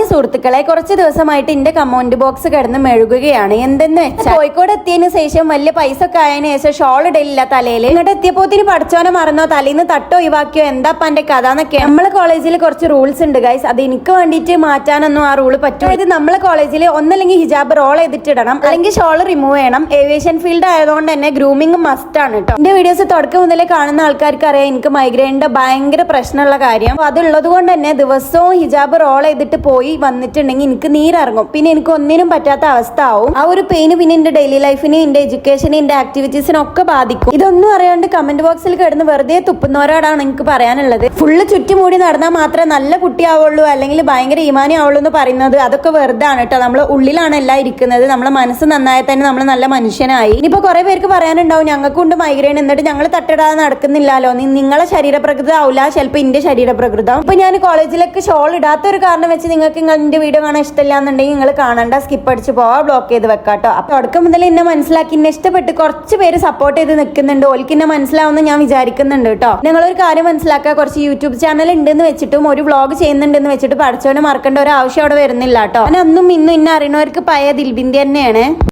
മോനെ സുഹൃത്തുക്കളെ കുറച്ച് ദിവസമായിട്ട് എന്റെ കമന്റ് ബോക്സ് കിടന്ന് മെഴുകുകയാണ്. എന്തെന്ന് വെച്ചാൽ കോഴിക്കോട് എത്തിയതിനു ശേഷം വലിയ പൈസ ഒക്കെ ആയതിനു ശേഷം ഷോൾ ഇടലില്ല തലയിൽ ഇങ്ങോട്ട് എത്തിയപ്പോത്തിന് പഠിച്ചോനെ മറന്നോ തലേന്ന് തട്ടോ ഒഴിവാക്കിയോ എന്താ എന്റെ കഥ എന്നൊക്കെ. നമ്മളെ കോളേജിൽ കുറച്ച് റൂൾസ് ഉണ്ട് ഗൈസ് അത് എനിക്ക് വേണ്ടിയിട്ട് മാറ്റാനൊന്നും ആ റൂൾ പറ്റും. അതായത് നമ്മളെ കോളേജിൽ ഒന്നല്ലെങ്കിൽ ഹിജാബ് റോൾ ചെയ്തിട്ടിടണം അല്ലെങ്കിൽ ഷോൾ റിമൂവ് ചെയ്യണം. ഏവിയേഷൻ ഫീൽഡ് ആയതുകൊണ്ട് തന്നെ ഗ്രൂമിംഗ് മസ്റ്റ് ആണ് കേട്ടോ എന്റെ വീഡിയോസ് തുടക്കം മുതലേ കാണുന്ന ആൾക്കാർക്ക് അറിയാം എനിക്ക് മൈഗ്രെയിനിന്റെ ഭയങ്കര പ്രശ്നമുള്ള കാര്യം. അതുള്ളത് കൊണ്ട് തന്നെ ദിവസവും ഹിജാബ് റോൾ ചെയ്തിട്ട് പോയി. വന്നിട്ടുണ്ടെങ്കിൽ എനിക്ക് നീരിറങ്ങും. പിന്നെ എനിക്ക് ഒന്നിനും പറ്റാത്ത അവസ്ഥ ആവും. ആ ഒരു പെയിന് പിന്നെ എന്റെ ഡെയിലി ലൈഫിനെ എന്റെ എഡ്യൂക്കേഷനെ എന്റെ ആക്ടിവിറ്റീസിനൊക്കെ ബാധിക്കും. ഇതൊന്നും അറിയാണ്ട് കമന്റ് ബോക്സിൽ കിടന്ന് വെറുതെ തുപ്പുന്നവരോടാണ് എനിക്ക് പറയാനുള്ളത്. ഫുള്ള് ചുറ്റുമൂടി നടന്നാൽ മാത്രമേ നല്ല കുട്ടിയാവുള്ളൂ അല്ലെങ്കിൽ ഭയങ്കര ഈമാനി ആവുള്ളൂ എന്ന് പറയുന്നത് അതൊക്കെ വെറുതെ ആണ് കേട്ടോ. നമ്മളെ ഉള്ളിലാണ് എല്ലാം ഇരിക്കുന്നത്. നമ്മളെ മനസ്സ് നന്നായാൽ തന്നെ നമ്മൾ നല്ല മനുഷ്യനായി. ഇനിയിപ്പോ കുറെ പേർക്ക് പറയാനുണ്ടാവും ഞങ്ങൾക്കുണ്ട് മൈഗ്രെയിൻ എന്നിട്ട് ഞങ്ങൾ തട്ടിടാതെ നടക്കുന്നില്ലല്ലോ. നിങ്ങളെ ശരീരപ്രകൃതം ആവില്ല ചിലപ്പോൾ എന്റെ ശരീരപ്രകൃതം ഇപ്പൊ ഞാൻ കോളേജിലേക്ക് ഷോൾ ഇടാത്ത ഒരു കാരണം വെച്ച് നിങ്ങൾക്ക് എന്റെ വീഡിയോ കാണാൻ ഇഷ്ടമില്ല എന്നുണ്ടെങ്കിൽ നിങ്ങൾ കാണണ്ട സ്കിപ്പ് അടിച്ച് പോവാ ബ്ലോക്ക് ചെയ്ത് വെക്കാട്ടോ അപ്പോൾ തുടക്കം മുതൽ എന്നെ മനസ്സിലാക്കി എന്നെ ഇഷ്ടപ്പെട്ട് കുറച്ച് പേര് സപ്പോർട്ട് ചെയ്ത് നിൽക്കുന്നുണ്ട്. ഓൽക്ക് എന്നെ മനസ്സിലാവുമെന്ന് ഞാൻ വിചാരിക്കുന്നുണ്ട് കേട്ടോ നിങ്ങളൊരു കാര്യം മനസ്സിലാക്കുക കുറച്ച് യൂട്യൂബ് ചാനൽ ഉണ്ടെന്ന് വെച്ചിട്ടും ഒരു വ്ളോഗ് ചെയ്യുന്നുണ്ടെന്ന് വെച്ചിട്ട് പഠിച്ചവനെ മറക്കേണ്ട ഒരു ആവശ്യം അവിടെ വരുന്നില്ല കേട്ടോ ഞാൻ അന്നും ഇന്നും ഇന്നെ അറിയണവർക്ക് പയ ദിൽബിന്ദി തന്നെയാണ്.